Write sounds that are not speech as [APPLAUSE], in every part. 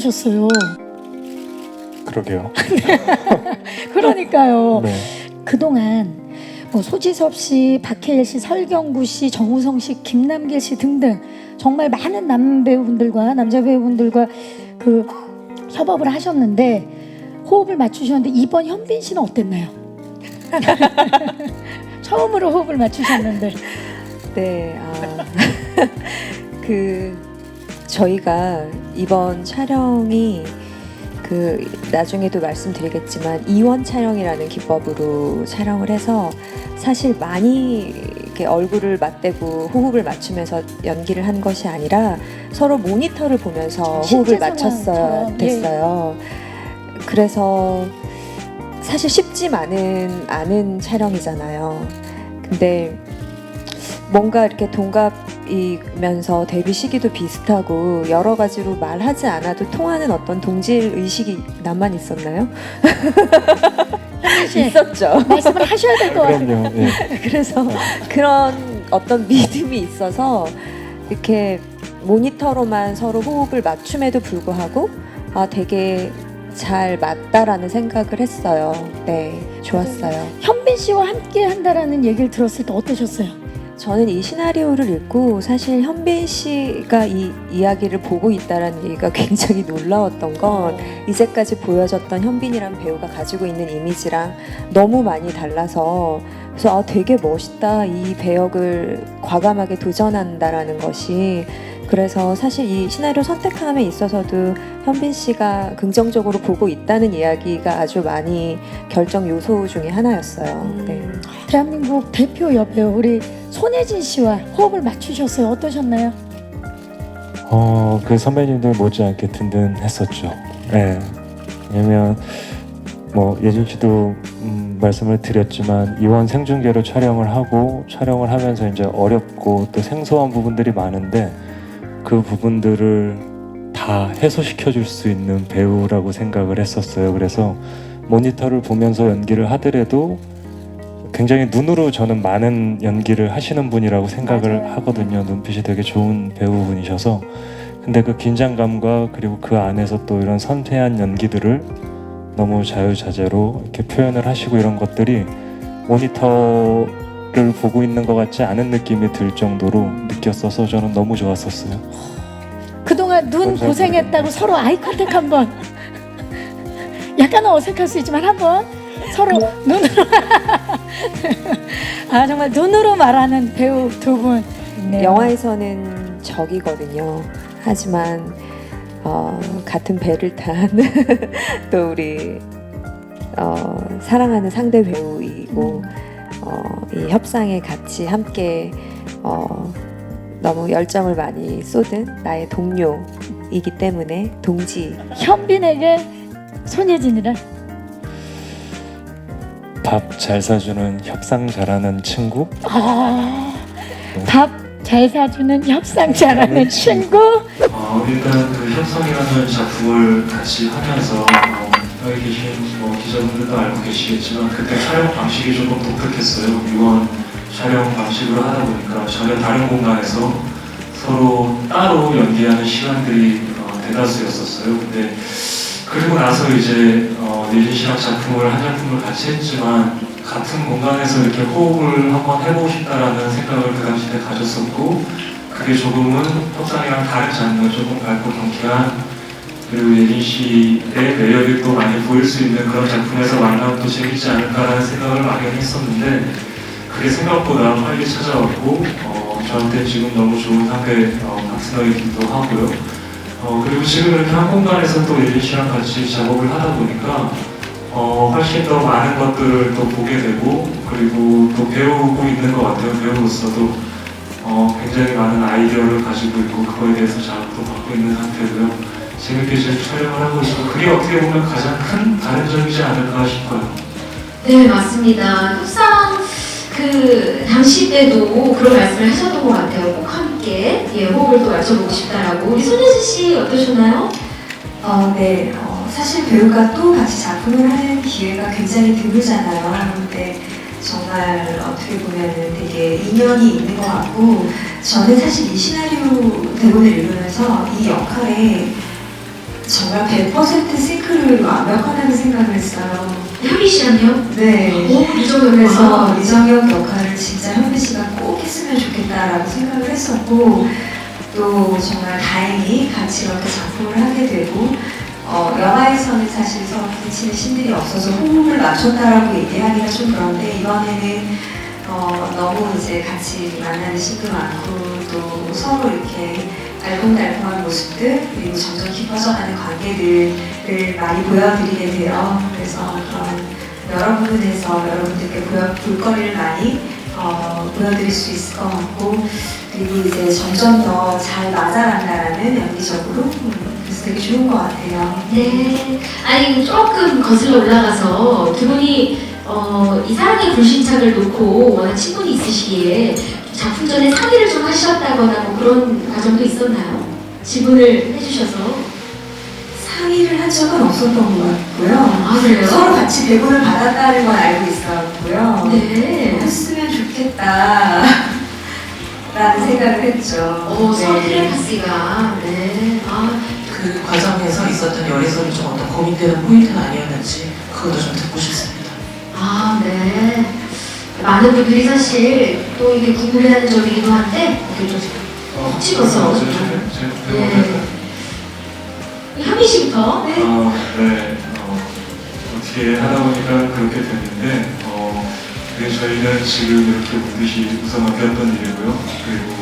만나셨어요? 그러게요. [LAUGHS] 그러니까요. 네. 그동안 뭐 소지섭 씨, 박해일 씨, 설경구 씨, 정우성 씨, 김남길 씨 등등 정말 많은 남 배우분들과 남자 배우분들과 그 협업을 하셨는데 호흡을 맞추셨는데 이번 현빈 씨는 어땠나요? [LAUGHS] 처음으로 호흡을 맞추셨는데 네, 아, [LAUGHS] 그 저희가 이번 촬영이 그 나중에도 말씀드리겠지만 이원 촬영이라는 기법으로 촬영을 해서 사실 많이 이렇게 얼굴을 맞대고 호흡을 맞추면서 연기를 한 것이 아니라 서로 모니터를 보면서 실제 호흡을 맞췄어야 상황처럼, 예. 됐어요. 그래서 사실 쉽지만은 않은 촬영이잖아요. 근데 뭔가 이렇게 동갑 이면서 데뷔 시기도 비슷하고 여러 가지로 말하지 않아도 통하는 어떤 동질 의식이 나만 있었나요? 있었죠. 말씀을 하셔야 될 것 같아요. 그럼요. 예. [LAUGHS] 그래서 그런 어떤 믿음이 있어서 이렇게 모니터로만 서로 호흡을 맞춤에도 불구하고 아 되게 잘 맞다라는 생각을 했어요. 네, 좋았어요. 현빈 씨와 함께 한다라는 얘기를 들었을 때 어떠셨어요? 저는 이 시나리오를 읽고 사실 현빈 씨가 이 이야기를 보고 있다라는 얘기가 [LAUGHS] 굉장히 놀라웠던 건 이제까지 보여졌던 현빈이란 배우가 가지고 있는 이미지랑 너무 많이 달라서 그래서 아 되게 멋있다. 이 배역을 과감하게 도전한다라는 것이 그래서 사실 이 시나리오 선택함에 있어서도 현빈 씨가 긍정적으로 보고 있다는 이야기가 아주 많이 결정 요소 중에 하나였어요. 네. 대한민국 대표 여배우 우리 손예진 씨와 호흡을 맞추셨어요. 어떠셨나요? 어, 그 선배님들 못지않게 든든했었죠. 예. 왜냐면 뭐 예진 씨도 음, 말씀을 드렸지만 이원 생중계로 촬영을 하고 촬영을 하면서 이제 어렵고 또 생소한 부분들이 많은데 그 부분들을 다 해소시켜 줄 수 있는 배우라고 생각을 했었어요. 그래서 모니터를 보면서 연기를 하더라도 굉장히 눈으로 저는 많은 연기를 하시는 분이라고 생각을 맞아요. 하거든요. 눈빛이 되게 좋은 배우분이셔서 근데 그 긴장감과 그리고 그 안에서 또 이런 섬세한 연기들을 너무 자유자재로 이렇게 표현을 하시고 이런 것들이 모니터 를 보고 있는 것 같지 않은 느낌이 들 정도로 느꼈어서 저는 너무 좋았었어요. 그동안 눈 감사합니다. 고생했다고 서로 아이 컨택 한번 약간은 어색할 수 있지만 한번 서로 눈으로 [LAUGHS] 아 정말 눈으로 말하는 배우 두 분. 네. 영화에서는 적이거든요. 하지만 어, 같은 배를 탄 [LAUGHS] 또 우리 어, 사랑하는 상대 배우이고 어, 이 협상에 같이 함께 어, 너무 열정을 많이 쏟은 나의 동료이기 때문에 동지 현빈에게 손예진이란 밥잘 사주는 협상 잘하는 친구? 아, 밥잘 사주는 협상 잘하는 친구. 어, 일단 그 협상이라는 작품을 같이 하면서 어, 여기 계신 뭐 기자분들도 알고 계시겠지만 그때 촬영 방식이 조금 독특했어요. 유원 촬영 방식으로 하다 보니까 전혀 다른 공간에서 서로 따로 연기하는 시간들이 어, 대다수였었어요. 근데 그리고 나서 이제 어, 예진 씨랑 작품을 한 작품을 같이 했지만 같은 공간에서 이렇게 호흡을 한번 해보고 싶다라는 생각을 그 당시 때 가졌었고 그게 조금은 협상이랑 다른 장르 조금 밝고 경쾌한 그리고 예진 씨의 매력이 또 많이 보일 수 있는 그런 작품에서 만나면 또 재밌지 않을까라는 생각을 막연했었는데 그게 생각보다 빨리 찾아왔고 어, 저한테 지금 너무 좋은 상대 어, 파트너이기도 하고요. 어, 그리고 지금 이렇게 한 공간에서 또 예진 씨랑 같이 작업을 하다 보니까 어, 훨씬 더 많은 것들을 또 보게 되고 그리고 또 배우고 있는 것 같아요. 배우로서도 어, 굉장히 많은 아이디어를 가지고 있고 그거에 대해서 자극도 받고 있는 상태고요. 재밌게 지금 촬영을 하고 있고 그게 어떻게 보면 가장 큰 다른 점이지 않을까 싶어요. 네, 맞습니다. 협상 그 당시 때도 그런 말씀을 하셨던 것 같아요. 꼭 함께 예, 호흡을 또 맞춰보고 싶다라고. 우리 손예진 씨 어떠셨나요? 어, 네. 어, 사실 배우가 또 같이 작품을 하는 기회가 굉장히 드물잖아요. 근데 정말 어떻게 보면 되게 인연이 있는 것 같고, 저는 사실 이 시나리오 대본을 읽으면서 이 역할에 정말 100% 싱크를 완벽하다는 생각을 했어요. 현미 씨랑요? 네. 오, 이정현 그래서 이정혁 역할을 진짜 현미 씨가 꼭 했으면 좋겠다라고 생각을 했었고 또 정말 다행히 같이 이렇게 작품을 하게 되고 어, 영화에서는 사실 서로 부딪히는 신들이 없어서 호흡을 맞췄다라고 얘기하기가 좀 그런데 이번에는 어, 너무 이제 같이 만나는 신도 많고 또 서로 이렇게 알콩달콩한 모습들 그리고 점점 깊어져가는 관계들을 많이 보여드리게 돼요. 그래서 그런 여러 부분에서 여러분들께 보여, 볼거리를 많이 어, 보여드릴 수 있을 것 같고 그리고 이제 점점 더 잘 맞아간다라는 연기적으로 되게 좋은 것 같아요. 네. 아니 조금 거슬러 올라가서 두 분이 어, 이 사랑의 불신착을 놓고 워낙 친분이 있으시기에 작품 전에 상의를 좀 하셨다거나 뭐 그런 과정도 있었나요? 지분을 해주셔서. 상의를 한 적은 없었던 것 같고요. 아 그래요? 서로 같이 배분을 받았다는 건 알고 있었고요. 네. 했으면 좋겠다. 라는 생각을 했죠. 어, 서로 네. 텔레파시가. 네. 아, 그 과정에서 있었던 열애설이 좀 어떤 고민되는 포인트는 아니었는지 그것도 좀 듣고 싶습니다. 아, 네. 많은 분들이 사실 또 이게 궁금해하는 점이기도 한데, 이렇게 좀 어, 찍어서. 제, 제, 제, 제, 네. 현미 씨부터. 네. 아, 네. 어, 어떻게 하다 보니까 그렇게 됐는데, 어, 그게 저희는 지금 이렇게 보듯이 우선 넘겼던 일이고요. 그리고, 어,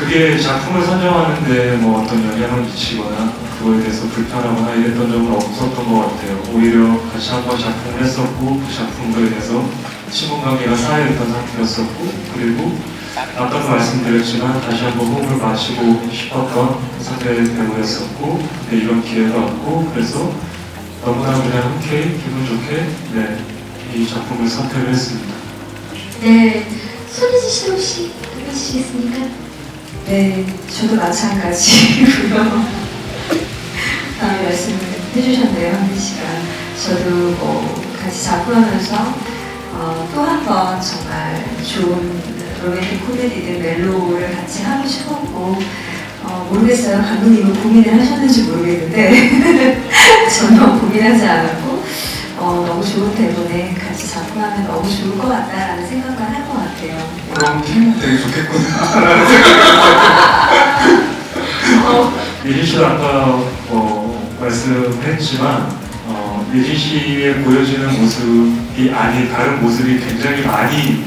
그게 작품을 선정하는데 뭐 어떤 영향을 미치거나 그거에 대해서 불편하거나 이랬던 점은 없었던 것 같아요. 오히려 같이 한 번 작품을 했었고, 그 작품으로 인해서 친분 관계가 쌓여있던 상태였었고, 그리고 아까도 말씀드렸지만 다시 한번 호흡을 마시고 싶었던 상대 배우였었고 근데 이런 기회가 왔고 그래서 너무나 그냥 흔쾌히 기분 좋게 네, 이 작품을 선택을 했습니다. 네. 손혜진 씨 혹시 해주시겠습니까? 네, 저도 마찬가지고요. [LAUGHS] 다음 말씀을 해주셨네요, 한민 씨가. 저도 뭐 같이 작품하면서 어, 또한 번 정말 좋은 로맨틱 코미디들 멜로를 같이 하고 싶었고 어, 모르겠어요. 감독님은 고민을 하셨는지 모르겠는데 [LAUGHS] 저는 고민하지 않았고 어, 너무 좋은 대본에 같이 작품하면 너무 좋을 것 같다라는 생각만 할 것 같아요. 그럼 팀 되게 좋겠구나. 어, [LAUGHS] 예진 씨도 아까 어, 말씀했지만 어, 예진 씨의 보여지는 모습이 아닌 다른 모습이 굉장히 많이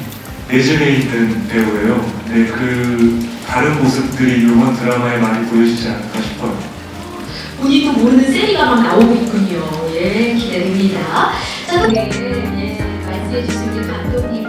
내재되어 있는 배우예요. 근데 그 다른 모습들이 이번 드라마에 많이 보여지지 않을까. 본인도 모르는 세리가 막 나오고 있군요. 예, 기대됩니다. 자, 네, 예, 말씀해 주신 우리 감독님